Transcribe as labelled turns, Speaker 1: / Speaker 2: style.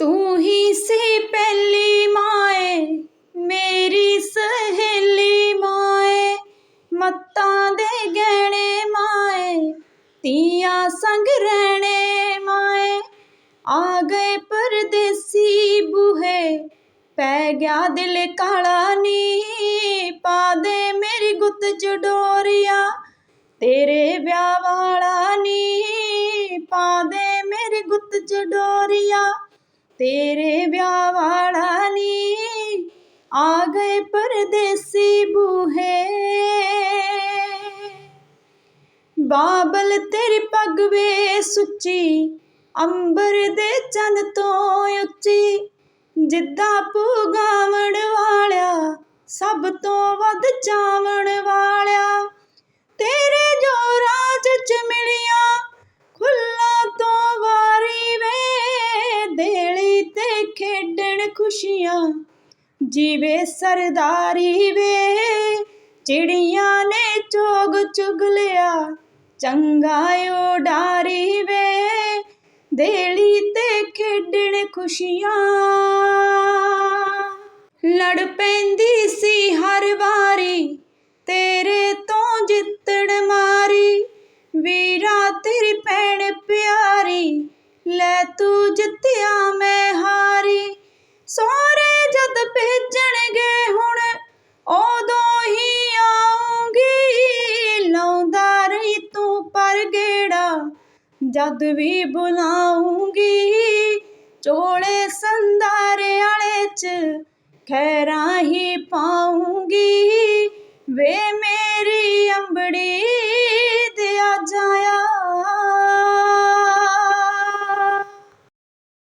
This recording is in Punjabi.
Speaker 1: ਤੂੰ ਹੀ ਸੀ ਪਹਿਲੀ ਮਾਏ ਮੇਰੀ ਸਹੇਲੀ ਮਾਏ ਮੱਤਾਂ ਦੇ ਗਹਿਣੇ ਮਾਏ ਤੀਆਂ ਸੰਗ ਰਹਿਣੇ ਮਾਏ ਆ ਗਏ ਪਰਦੇਸੀ ਬੂਹੇ ਪੈ ਗਿਆ ਦਿਲ ਕਾਲਾ ਨੀ ਪਾ ਦੇ ਮੇਰੀ ਗੁੱਤ ਚ ਡੋਰੀਆਂ ਤੇਰੇ ਵਿਆਹ ਵਾਲਾ ਨੀ ਤੇਰੇ ਵਿਆਹ ਵਾਲਾ ਨੀ, ਆ ਗਏ ਪਰਦੇਸੀ ਬੂਹੇ। ਬਾਬਲ ਤੇਰੀ ਪੱਗ ਵੇ ਸੁੱਚੀ, ਅੰਬਰ ਦੇ ਚੰਨ ਤੋਂ ਉੱਚੀ। ਜਿੱਦਾਂ ਪੁਗਾਵਣ ਵਾਲਿਆ, ਸਭ ਤੋਂ ਵੱਧ ਚਾਵਣ ਵਾਲਾ ਖੁਸ਼ੀਆਂ ਜੀਵੇ ਸਰਦਾਰੀ ਵੇ, ਚਿੜੀਆਂ ਨੇ ਚੋਗ ਚੁਗ ਲਿਆ, ਚੰਗਾ ਉਡਾਰੀ ਵੇ, ਦੇਲੀ ਤੇ ਖੇਡਣ ਖੁਸ਼ੀਆਂ। ਲੜ ਪੈਂਦੀ ਸੀ ਹਰ ਵਾਰੀ, ਤੇਰੇ ਤੋਂ ਜਿੱਤਣ ਮਾਰੀ, ਵੀਰਾ ਤੇਰੀ ਭੈਣ ਪਿਆਰੀ, ਲੈ ਤੂੰ ਜਿੱਤਿਆ ਜਦ ਵੀ ਬੁਲਾਉਂਗੀ ਚੋਲੇ ਸੰਧਾਰੇ ਵਾਲੇ ਚ ਖੈਰਾ ਹੀ ਪਾਉਂਗੀ ਵੇ ਮੇਰੀ ਅੰਬੜੀ